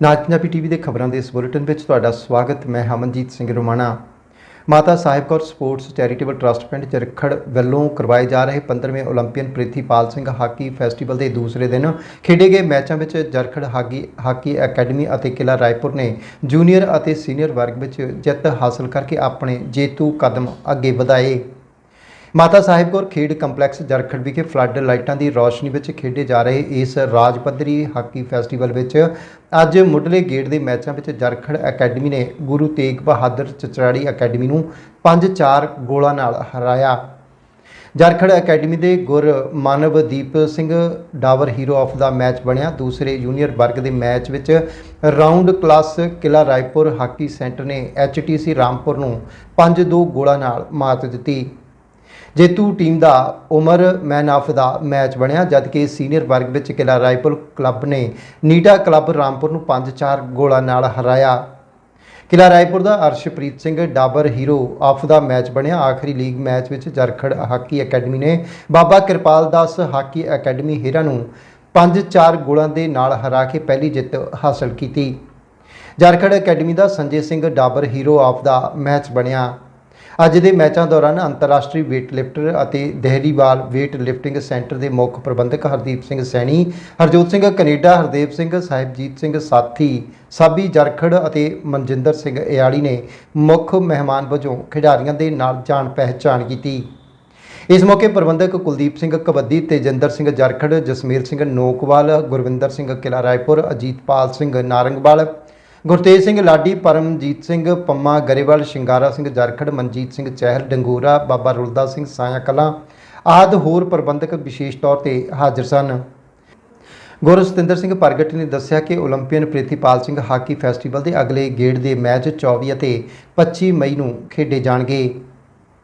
ਨਾਜ Punjabi TV ਦੇ ਖਬਰਾਂ ਦੇ ਇਸ ਬੁਲੇਟਿਨ ਵਿੱਚ ਤੁਹਾਡਾ ਸਵਾਗਤ ਮੈਂ Hamanjit Singh Romana Mata Sahib Kaur sports charitable trust ਪਿੰਡ ਚਰਖੜ ਵੱਲੋਂ ਕਰਵਾਏ ਜਾ ਰਹੇ 15ਵੇਂ 올림픽 ਪ੍ਰਿਥੀਪਾਲ ਸਿੰਘ ਹਾਕੀ ਫੈਸਟੀਵਲ ਦੇ ਦੂਸਰੇ ਦਿਨ ਖੇਡੇ ਗਏ ਮੈਚਾਂ ਵਿੱਚ ਜਰਖੜ ਹਾਕੀ ਹਾਕੀ ਅਕੈਡਮੀ ਅਤੇ ਕਿਲਾ ਰਾਏਪੁਰ ਨੇ ਜੂਨੀਅਰ ਅਤੇ ਸੀਨੀਅਰ ਵਰਗ ਵਿੱਚ ਜਿੱਤ ਹਾਸਲ ਕਰਕੇ ਆਪਣੇ ਜੇਤੂ ਕਦਮ ਅੱਗੇ ਵਧਾਏ ਮਾਤਾ ਸਾਹਿਬ ਕੌਰ ਖੇਡ ਕੰਪਲੈਕਸ ਜਰਖੜ ਵਿਖੇ ਫਲੱਡ ਲਾਈਟਾਂ ਦੀ ਰੌਸ਼ਨੀ ਵਿੱਚ ਖੇਡੇ ਜਾ ਰਹੇ ਇਸ ਰਾਜ ਪੱਧਰੀ ਹਾਕੀ ਫੈਸਟੀਵਲ ਵਿੱਚ ਅੱਜ ਮੁੱਢਲੇ ਗੇੜ ਦੇ ਮੈਚਾਂ ਵਿੱਚ ਜਰਖੜ ਅਕੈਡਮੀ ਨੇ ਗੁਰੂ ਤੇਗ ਬਹਾਦਰ ਚਚਰਾੜੀ ਅਕੈਡਮੀ ਨੂੰ 5-4 ਗੋਲਾਂ ਨਾਲ ਹਰਾਇਆ। ਜਰਖੜ ਅਕੈਡਮੀ ਦੇ Gurmanavdeep Singh Dawar hero of the match ਬਣਿਆ। ਦੂਸਰੇ ਜੂਨੀਅਰ ਵਰਗ ਦੇ ਮੈਚ ਵਿੱਚ ਰਾਉਂਡ ਕਲਾਸ ਕਿਲਾ ਰਾਏਪੁਰ ਹਾਕੀ ਸੈਂਟਰ ਨੇ ਐਚਟੀਸੀ ਰਾਮਪੁਰ ਨੂੰ 5-2 ਗੋਲਾਂ ਨਾਲ ਮਾਤ ਦਿੱਤੀ। ਜੇਤੂ ਟੀਮ ਦਾ ਉਮਰ ਮੈਨ ਆਫ ਦਾ ਮੈਚ ਬਣਿਆ, ਜਦਕਿ ਸੀਨੀਅਰ ਵਰਗ ਵਿੱਚ ਕਿਲਾ ਰਾਏਪੁਰ ਕਲੱਬ ਨੇ ਨੀਟਾ ਕਲੱਬ ਰਾਮਪੁਰ ਨੂੰ 5-4 ਗੋਲਾਂ ਨਾਲ ਹਰਾਇਆ। ਕਿਲਾ ਰਾਏਪੁਰ ਦਾ Arshpreet Singh Dabar hero of the match ਬਣਿਆ। ਆਖਰੀ ਲੀਗ ਮੈਚ ਵਿੱਚ ਜਰਖੜ ਹਾਕੀ ਅਕੈਡਮੀ ਨੇ ਬਾਬਾ ਕਿਰਪਾਲ ਦਾਸ ਹਾਕੀ ਅਕੈਡਮੀ ਹੀਰਾ ਨੂੰ 5-4 ਗੋਲਾਂ ਦੇ ਨਾਲ ਹਰਾ ਕੇ ਪਹਿਲੀ ਜਿੱਤ ਹਾਸਲ ਕੀਤੀ। Jarkhar academy the Sanjay Singh Dabar hero of the match ਬਣਿਆ। ਅੱਜ ਦੇ ਮੈਚਾਂ ਦੌਰਾਨ ਅੰਤਰਰਾਸ਼ਟਰੀ weight ਲਿਫਟਰ ਅਤੇ ਦਹਿਰੀਵਾਲ weight ਲਿਫਟਿੰਗ ਸੈਂਟਰ ਦੇ ਮੁੱਖ ਪ੍ਰਬੰਧਕ ਹਰਦੀਪ ਸਿੰਘ ਸੈਣੀ, ਹਰਜੋਤ ਸਿੰਘ ਕੈਨੇਡਾ, ਹਰਦੇਵ ਸਿੰਘ, ਸਾਹਿਬਜੀਤ ਸਿੰਘ ਸਾਥੀ, ਸਾਬੀ ਜਰਖੜ ਅਤੇ ਮਨਜਿੰਦਰ ਸਿੰਘ ਇਆਲੀ ਨੇ ਮੁੱਖ ਮਹਿਮਾਨ ਵਜੋਂ ਖਿਡਾਰੀਆਂ ਦੇ ਨਾਲ ਜਾਣ ਪਹਿਚਾਣ ਕੀਤੀ। ਇਸ ਮੌਕੇ ਪ੍ਰਬੰਧਕ ਕੁਲਦੀਪ ਸਿੰਘ ਕਬੱਦੀ ਤੇਜਿੰਦਰ ਸਿੰਘ ਜਰਖੜ ਜਸਮੀਰ ਸਿੰਘ ਨੋਕਵਾਲ, ਗੁਰਵਿੰਦਰ ਸਿੰਘ ਕਿਲਾ ਰਾਏਪੁਰ, ਅਜੀਤਪਾਲ ਸਿੰਘ ਨਾਰੰਗਵਾਲ ਗੁਰਤੇਜ ਸਿੰਘ ਲਾਡੀ, ਪਰਮਜੀਤ ਸਿੰਘ ਪੰਮਾ, ਗਰੇਵਾਲ, ਸ਼ਿੰਗਾਰਾ ਸਿੰਘ ਜਰਖੜ, ਮਨਜੀਤ ਸਿੰਘ ਚਹਿਲ, ਡੰਗੂਰਾ, ਬਾਬਾ ਰੁਲਦਾ ਸਿੰਘ ਸਾਇਆ ਕਲਾ ਆਦ ਹੋਰ ਪ੍ਰਬੰਧਕ ਵਿਸ਼ੇਸ਼ ਤੌਰ ਤੇ ਹਾਜ਼ਰ ਸਨ। ਗੁਰ ਸਤਿੰਦਰ ਸਿੰਘ ਪ੍ਰਗਟ ਨੇ ਦੱਸਿਆ ਕਿ 올림픽ਨ ਪ੍ਰੀਤੀਪਾਲ ਸਿੰਘ ਹਾਕੀ ਫੈਸਟੀਵਲ ਦੇ ਅਗਲੇ ਗੇੜ ਦੇ ਮੈਚ 24 ਅਤੇ 25 ਮਈ ਨੂੰ ਖੇਡੇ ਜਾਣਗੇ।